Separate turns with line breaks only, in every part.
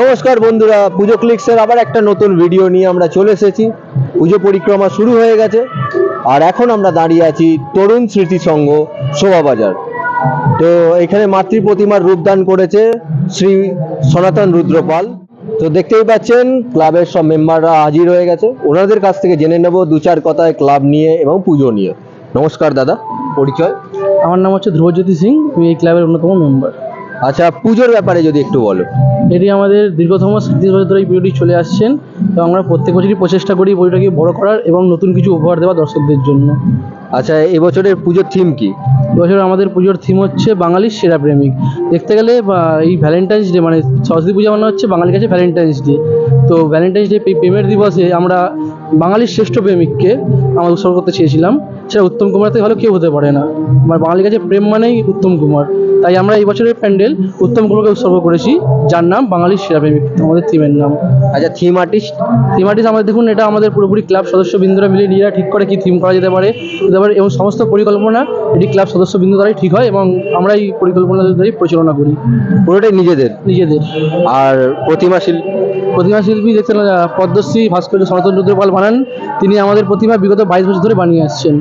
নমস্কার বন্ধুরা, পুজো ক্লিক্সের আবার একটা নতুন ভিডিও নিয়ে আমরা চলে এসেছি। পুজো পরিক্রমা শুরু হয়ে গেছে। আর এখন আমরা দাঁড়িয়ে আছি তরুণ স্মৃতিসংঘ শোভাবাজার তো এখানে মাতৃ প্রতিমার রূপদান করেছে শ্রী সনাতন রুদ্রপাল। তো দেখতেই পাচ্ছেন, ক্লাবের সব মেম্বাররা হাজির হয়ে গেছে। ওনাদের কাছ থেকে জেনে নেব দু চার কথায় ক্লাব নিয়ে এবং পুজো নিয়ে। নমস্কার দাদা, পরিচয়?
আমার নাম হচ্ছে ধ্রুবজ্যোতি সিং, আমি এই ক্লাবের অন্যতম মেম্বার
আচ্ছা পুজোর ব্যাপারে যদি একটু বলো।
এটি আমাদের দীর্ঘতম সাতত্রিশ বছর ধরে এই পুজোটি চলে আসছেন। এবং আমরা প্রত্যেক বছরই প্রচেষ্টা করি পুজোটাকে বড় করার এবং নতুন কিছু উপহার দেওয়া দর্শকদের জন্য।
আচ্ছা এবছরের পুজোর থিম কি?
এবছর আমাদের পুজোর থিম হচ্ছে বাঙালির সেরা প্রেমিক। দেখতে গেলে এই ভ্যালেন্টাইন্স ডে মানে সরস্বতী পূজা মানে হচ্ছে বাঙালির কাছে ভ্যালেন্টাইন্স ডে তো ভ্যালেন্টাইন্স ডে প্রেমের দিবসে আমরা বাঙালির শ্রেষ্ঠ প্রেমিককে আমরা উৎসর্গ করতে চেয়েছিলাম। সেটা উত্তম কুমার থেকে ভালো কেউ হতে পারে না। আমার বাঙালির কাছে প্রেম মানেই উত্তম কুমার। তাই আমরা এই বছরের প্যান্ডেল উত্তম কুমারকে উৎসর্গ করেছি। যার নাম বাঙালির সেরা প্রেমিক আমাদের থিমের নাম।
আচ্ছা থিম আর্টিস্ট
থিম আর্টিস্ট আমাদের দেখুন এটা আমাদের পুরোপুরি ক্লাব সদস্যবৃন্দরা মিলে নিজেরা ঠিক করে কি থিম করা যেতে পারে। যেতে পারে এবং সমস্ত পরিকল্পনা এটি ক্লাব সদস্যবৃন্দ দ্বারাই ঠিক হয় এবং আমরা এই পরিকল্পনা দ্বারাই পরিচালনা করি।
পুরোটাই নিজেদের?
নিজেদের।
আর প্রতিমা শিল্পী
প্রতিমা শিল্পী দেখছেন পদ্মশ্রী ভাস্কর্য সনাতন রুদ্রপাল বানান তিনি আমাদের প্রতিমা বিগত বাইশ বছর ধরে বানিয়ে আসছেন।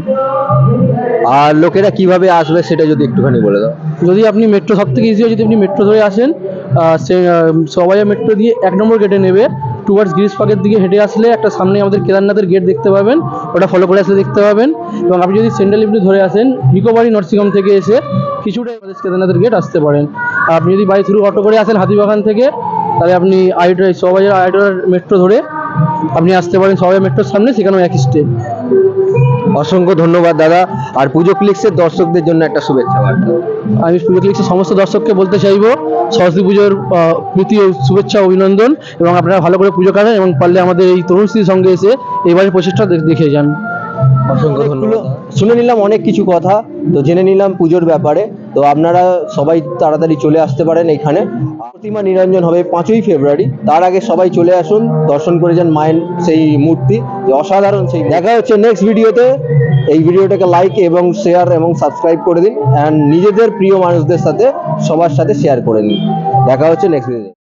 আর লোকেরা কীভাবে আসবে সেটা যদি একটুখানি বলে দাও।
যদি আপনি মেট্রো সব থেকে ইজি হয় যদি আপনি মেট্রো ধরে আসেন সে সবাই মেট্রো দিয়ে এক নম্বর গেটে নেবে। টুয়ার্ডস গিরিশ পার্কের দিকে হেঁটে আসলে একটা সামনে আমাদের কেদারনাথের গেট দেখতে পাবেন। ওটা ফলো করে আসলে দেখতে পাবেন। এবং আপনি যদি সেন্ট্রাল লিফটে ধরে আসেন, নিকোবারি নার্সিংহোম থেকে এসে কিছুটা আমাদের কেদারনাথের গেট আসতে পারেন। আর আপনি যদি বাই থ্রু অটো করে আসেন হাতিবাগান থেকে, তাহলে আপনি আইটা সবাইয়ের আইটার মেট্রো ধরে আপনি আসতে পারেন সবাই মেট্রোর সামনে, সেখানেও একই স্টেপ
অসংখ্য ধন্যবাদ দাদা। আর পুজো ক্লিক্সের দর্শকদের জন্য একটা শুভেচ্ছা বার্তা।
আমি পুজো ক্লিক্সের সমস্ত দর্শককে বলতে চাইব সরস্বতী পুজোর প্রীতি ও শুভেচ্ছা অভিনন্দন এবং আপনারা ভালো করে পুজো করেন এবং পারলে আমাদের এই তরুণ স্ত্রীর সঙ্গে এসে এবারের প্রচেষ্টা দেখে যান।
অসংখ্য ধন্যবাদ শুনে নিলাম অনেক কিছু কথা তো জেনে নিলাম পুজোর ব্যাপারে। তো আপনারা সবাই তাড়াতাড়ি চলে আসতে পারেন এখানে। প্রতিমা নিরঞ্জন হবে পাঁচই ফেব্রুয়ারি। তার আগে সবাই চলে আসুন, দর্শন করে যান মায়ের সেই মূর্তি। অসাধারণ সেই দেখা হচ্ছে নেক্সট ভিডিওতে। এই ভিডিওটাকে লাইক এবং শেয়ার এবং সাবস্ক্রাইব করে দিন। অ্যান্ড নিজেদের প্রিয় মানুষদের সাথে, সবার সাথে শেয়ার করে নিন। দেখা হচ্ছে নেক্সট ভিডিও